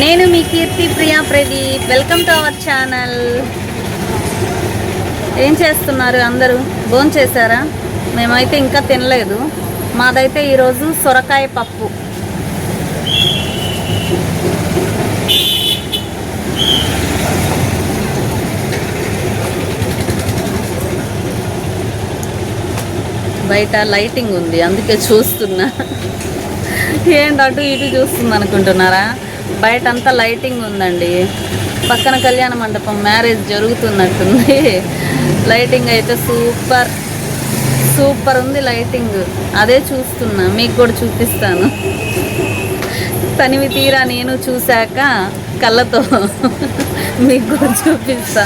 నేను మీ Keerthi Priya Pradeep. Welcome to our channel ఏం చేస్తున్నారు అందరూ? భోజనం చేశారా? మేమైతే ఇంకా తినలేదు. మాదైతే ఈరోజు సొరకాయ పప్పు. బయట లైటింగ్ ఉంది అందుకే చూస్తున్నా. ఏంటంటూ ఇటు చూస్తుంది అనుకుంటున్నారా? బయట అంతా లైటింగ్ ఉందండి. పక్కన కళ్యాణ మండపం మ్యారేజ్ జరుగుతున్నట్టుంది. లైటింగ్ అయితే సూపర్. సూపర్ ఉంది లైటింగ్. అదే చూస్తున్నా. మీకు కూడా చూపిస్తాను. తనివి తీరా నేను చూశాక కళ్ళతో మీకు కూడా చూపిస్తా.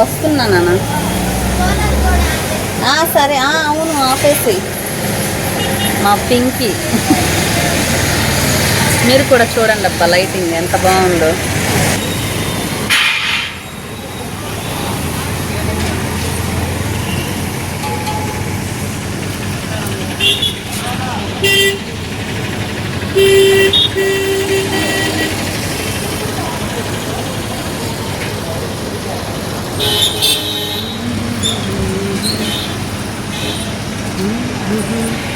వస్తున్నా నాన్న. సరే. అవును ఆపేసి మా పింకీ. మీరు కూడా చూడండి అబ్బా లైటింగ్ ఎంత బాగుందో. మాటే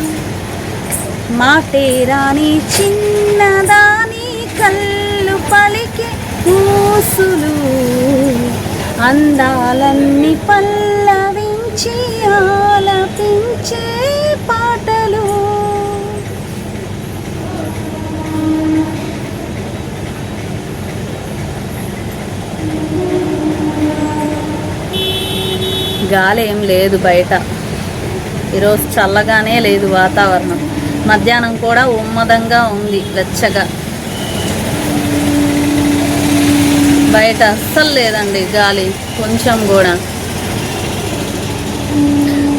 మాటేరాని చిన్నదాని కళ్ళు పలికి ఊసులు. అందాలన్నీ పల్లవించి ఆలపించే పాటలు. గాలి ఏం లేదు బయట. ఈరోజు చల్లగానే లేదు వాతావరణం. మధ్యాహ్నం కూడా ఉమ్మదంగా ఉంది వెచ్చగా. బయట అస్సలు లేదండి గాలి కొంచెం కూడా.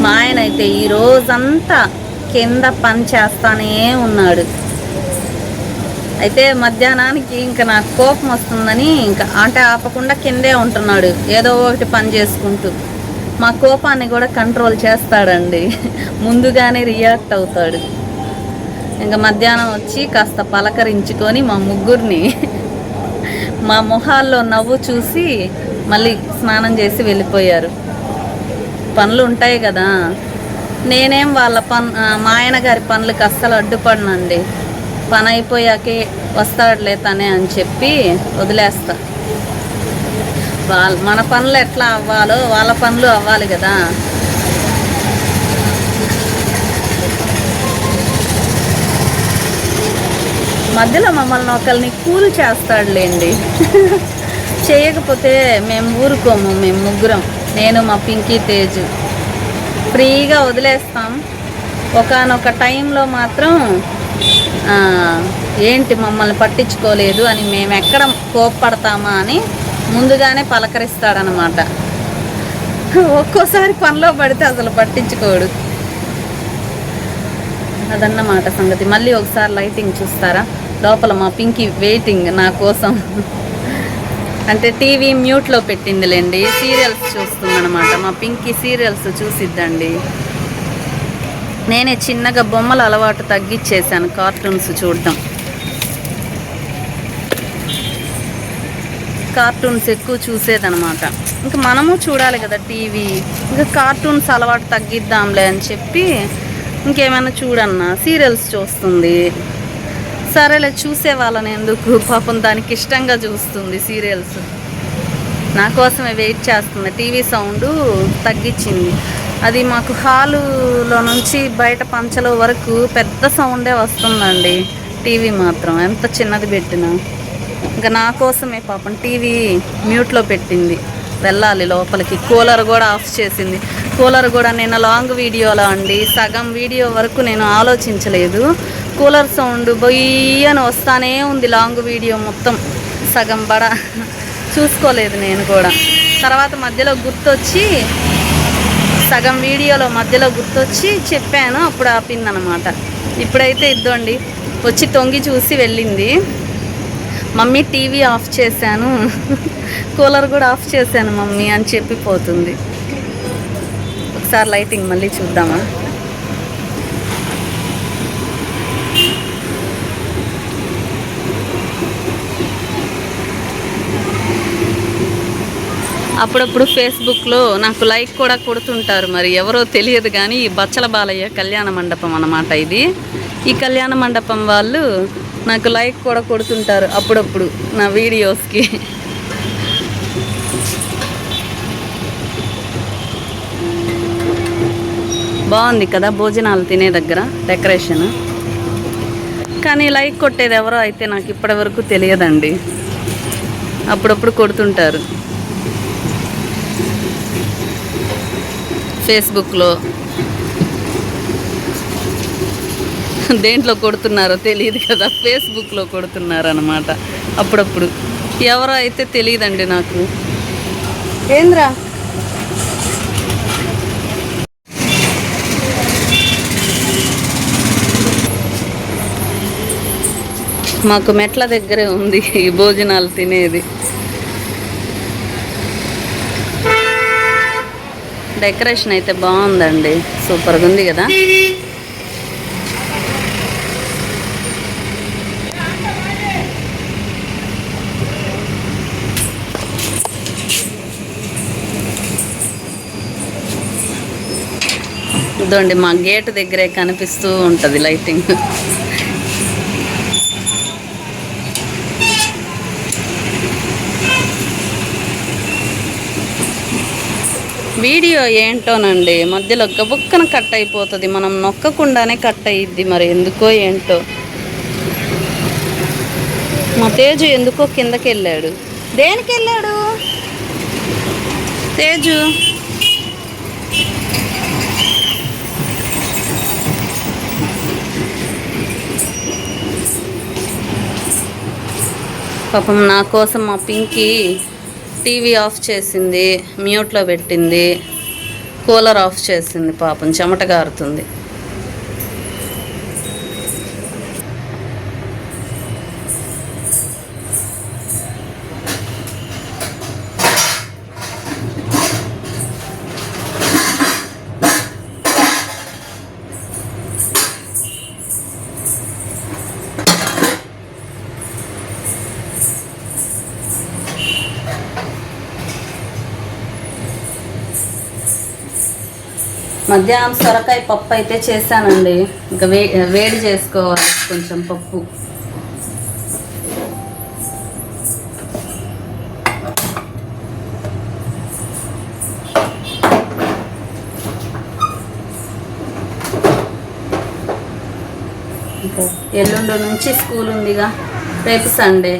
మా ఆయన అయితే ఈ రోజంతా కింద పని చేస్తానే ఉన్నాడు. అయితే మధ్యాహ్నానికి ఇంకా నాకు కోపం వస్తుందని ఇంకా అంటే ఆపకుండా కిందే ఉంటున్నాడు ఏదో ఒకటి పని చేసుకుంటూ. మా కోపాన్ని కూడా కంట్రోల్ చేస్తాడండి. ముందుగానే రియాక్ట్ అవుతాడు. ఇంకా మధ్యాహ్నం వచ్చి కాస్త పలకరించుకొని మా ముగ్గురిని మా మొహాల్లో నవ్వు చూసి మళ్ళీ స్నానం చేసి వెళ్ళిపోయారు. పనులు ఉంటాయి కదా. నేనేం వాళ్ళ పన్ మా ఆయన గారి పనులకు అస్సలు అడ్డుపడనండి. పని అయిపోయాకే వస్తాడులే తనే అని చెప్పి వదిలేస్తా. వాళ్ళ మన పనులు ఎట్లా అవ్వాలో వాళ్ళ పనులు అవ్వాలి కదా. మధ్యలో మమ్మల్ని ఒకరిని కూల్ చేస్తాడులేండి. చేయకపోతే మేము ఊరుకోము మేము ముగ్గురం. నేను మా పింకీ తేజ్. ఫ్రీగా వదిలేస్తాం. ఒకనొక టైంలో మాత్రం ఏంటి మమ్మల్ని పట్టించుకోలేదు అని మేము ఎక్కడ కోప్పడతామా అని ముందుగానే పలకరిస్తాడనమాట. ఒక్కోసారి పనిలో పడితే అసలు పట్టించుకోడు. అదన్నమాట సంగతి. మళ్ళీ ఒకసారి లైటింగ్ చూస్తారా? లోపల మా పింకీ వెయిటింగ్ నా కోసం. అంటే టీవీ మ్యూట్లో పెట్టిందిలేండి సీరియల్స్ చూస్తుందనమాట మా పింకీ సీరియల్స్ చూసిద్దండి. నేనే చిన్నగా బొమ్మల అలవాటు తగ్గిచ్చేసాను కార్టూన్స్ చూడటం కార్టూన్స్ ఎక్కువ చూసేదనమాట ఇంకా మనము చూడాలి కదా టీవీ. ఇంకా కార్టూన్స్ అలవాటు తగ్గిద్దాంలే అని చెప్పి ఇంకేమైనా చూడన్నా సీరియల్స్ చూస్తుంది. సరేలే చూసే వాళ్ళని ఎందుకు? పాపం దానికి ఇష్టంగా చూస్తుంది సీరియల్స్. నా కోసమే వెయిట్ చేస్తుంది టీవీ సౌండ్ తగ్గించింది. అది మాకు హాలులో నుంచి బయట పంచలో వరకు పెద్ద సౌండే వస్తుందండి. టీవీ మాత్రం ఎంత చిన్నది పెట్టినా. ఇంకా నా కోసమే పాపం టీవీ మ్యూట్లో పెట్టింది. వెళ్ళాలి లోపలికి. కూలర్ కూడా ఆఫ్ చేసింది. కూలర్ కూడా నిన్న లాంగ్ వీడియోలో అండి. సగం వీడియో వరకు నేను ఆలోచించలేదు. కూలర్ సౌండ్ బొయ్యను వస్తానే ఉంది లాంగ్ వీడియో మొత్తం సగం బడ. చూసుకోలేదు నేను కూడా. తర్వాత మధ్యలో గుర్తొచ్చి సగం వీడియోలో మధ్యలో గుర్తొచ్చి చెప్పాను. అప్పుడు ఆపిందనమాట ఇప్పుడైతే ఇద్దండి. వచ్చి తొంగి చూసి వెళ్ళింది. మమ్మీ టీవీ ఆఫ్ చేశాను. కూలర్ కూడా ఆఫ్ చేశాను మమ్మీ అని చెప్పి పోతుంది ఒకసారి లైటింగ్ మళ్ళీ చూద్దామా? అప్పుడప్పుడు ఫేస్బుక్లో నాకు లైక్ కూడా కొడుతుంటారు మరి. ఎవరో తెలియదు కానీ ఈ బచ్చల బాలయ్య కళ్యాణ మండపం అన్నమాట ఇది. ఈ కళ్యాణ మండపం వాళ్ళు నాకు లైక్ కూడా కొడుతుంటారు అప్పుడప్పుడు నా వీడియోస్కి. బాగుంది కదా భోజనాలు తినే దగ్గర డెకరేషన్ కానీ లైక్ కొట్టేది ఎవరో అయితే నాకు ఇప్పటి వరకు తెలియదండి. అప్పుడప్పుడు కొడుతుంటారు. ఫేస్బుక్లో. దేంట్లో కొడుతున్నారో తెలియదు కదా ఫేస్బుక్లో కొడుతున్నారు అనమాట అప్పుడప్పుడు. ఎవరో అయితే తెలియదండి నాకు. ఏంద్రా? మాకు మెట్ల దగ్గరే ఉంది ఈ భోజనాలు తినేది. డెకరేషన్ అయితే బాగుందండి. సూపర్గా ఉంది కదా? ఇదండి మా గేట్ దగ్గరే కనిపిస్తూ ఉంటుంది లైటింగ్. వీడియో ఏంటోనండి? మధ్యలో గబుక్కన కట్ అయిపోతుంది. మనం నొక్కకుండానే కట్ అయ్యిద్ది మరి. ఎందుకో ఏంటో? మా తేజు ఎందుకో కిందకి వెళ్ళాడు దేనికి వెళ్ళాడు తేజు. పాపం నా కోసం మా పింకీ టీవీ ఆఫ్ చేసింది మ్యూట్లో పెట్టింది కూలర్ ఆఫ్ చేసింది పాపం చెమట గారుతుంది. మధ్యాహ్నం సొరకాయ పప్పు అయితే చేశానండి. ఇంకా వే వేడి చేసుకోవాలి కొంచెం పప్పు. ఎల్లుండి నుంచి స్కూల్ ఉందిగా. రేపు సండే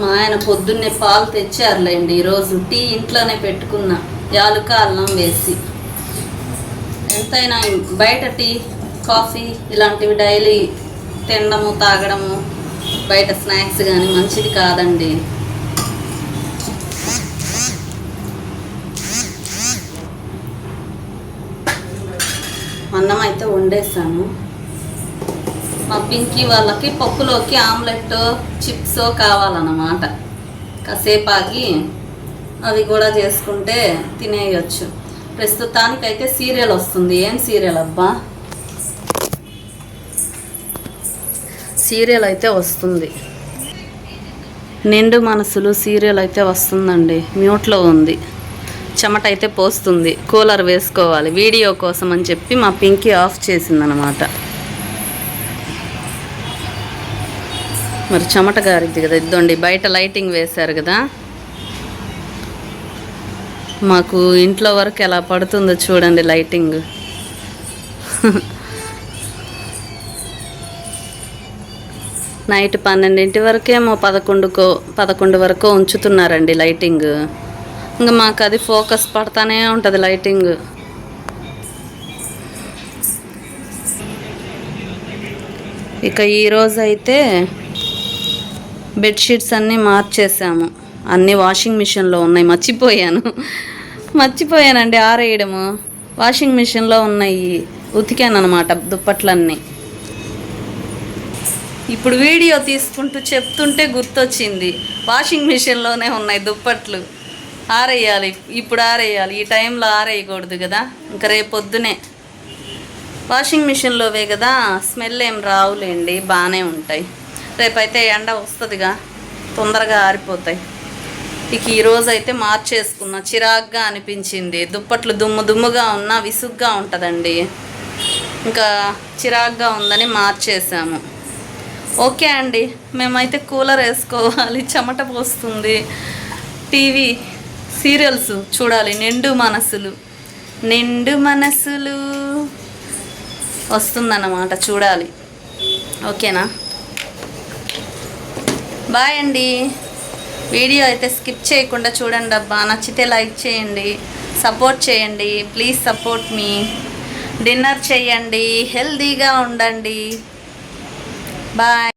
మా ఆయన పొద్దున్నే పాలు తెచ్చారులేండి ఈరోజు టీ ఇంట్లోనే పెట్టుకున్నా. యాలుక అల్లం వేసి. ఎంతైనా బయట టీ కాఫీ ఇలాంటివి డైలీ తినడము తాగడము బయట స్నాక్స్ కానీ మంచిది కాదండి. అన్నం అయితే వండేసాను. మా పింకీ వాళ్ళకి పప్పులోకి ఆమ్లెట్ చిప్స్ కావాలన్నమాట. కాసేపు ఆగి అవి కూడా చేసుకుంటే తినేయచ్చు. ప్రస్తుతానికైతే సీరియల్ వస్తుంది. ఏం సీరియల్ అబ్బా? సీరియల్ అయితే వస్తుంది. నిండు మనసులు సీరియల్ అయితే వస్తుందండి. మ్యూట్లో ఉంది. చెమట అయితే పోస్తుంది. కూలర్ వేసుకోవాలి. వీడియో కోసం అని చెప్పి మా పింకీ ఆఫ్ చేసిందనమాట మరి చెమట గారిద్ది కదా ఇద్దండి బయట లైటింగ్ వేశారు కదా. మాకు ఇంట్లో వరకు ఎలా పడుతుందో చూడండి లైటింగ్. నైట్ పన్నెండింటి వరకేమో పదకొండుకో పదకొండు వరకు ఉంచుతున్నారండి లైటింగ్. ఇంకా మాకు అది ఫోకస్ పడతానే ఉంటుంది లైటింగ్. ఇక ఈరోజు అయితే బెడ్షీట్స్ అన్నీ మార్చేసాము అన్నీ వాషింగ్ మిషన్లో ఉన్నాయి. మర్చిపోయాను. మర్చిపోయానండి ఆరేయడము. వాషింగ్ మిషన్లో ఉన్నాయి. ఉతికాను అనమాట దుప్పట్లన్నీ. ఇప్పుడు వీడియో తీసుకుంటూ చెప్తుంటే గుర్తొచ్చింది. వాషింగ్ మిషన్లోనే ఉన్నాయి దుప్పట్లు. ఆరేయాలి. ఇప్పుడు ఆరేయాలి. ఈ టైంలో ఆరేయకూడదు కదా. ఇంకా రేపొద్దునే. వాషింగ్ మిషన్లోవే కదా. స్మెల్ ఏం రావులేండి. బాగానే ఉంటాయి. రేపైతే ఎండ వస్తుందిగా తొందరగా ఆరిపోతాయి. ఇక ఈరోజు అయితే మార్చేసుకున్నా చిరాగ్గా అనిపించింది. దుప్పట్లు దుమ్ము దుమ్ముగా ఉన్నా విసుగ్గా ఉంటుందండి. ఇంకా చిరాగ్గా ఉందని మార్చేసాము. ఓకే అండి మేమైతే కూలర్ వేసుకోవాలి చెమట పోస్తుంది. టీవీ సీరియల్స్ చూడాలి నిండు మనసులు. నిండు మనసులు వస్తుందన్నమాట చూడాలి. ఓకేనా? బాయ్ అండి. వీడియో అయితే స్కిప్ చేయకుండా చూడండి అబ్బా. నచ్చితే లైక్ చేయండి సపోర్ట్ చేయండి ప్లీజ్ సపోర్ట్ మీ. డిన్నర్ చేయండి హెల్తీగా ఉండండి. బాయ్.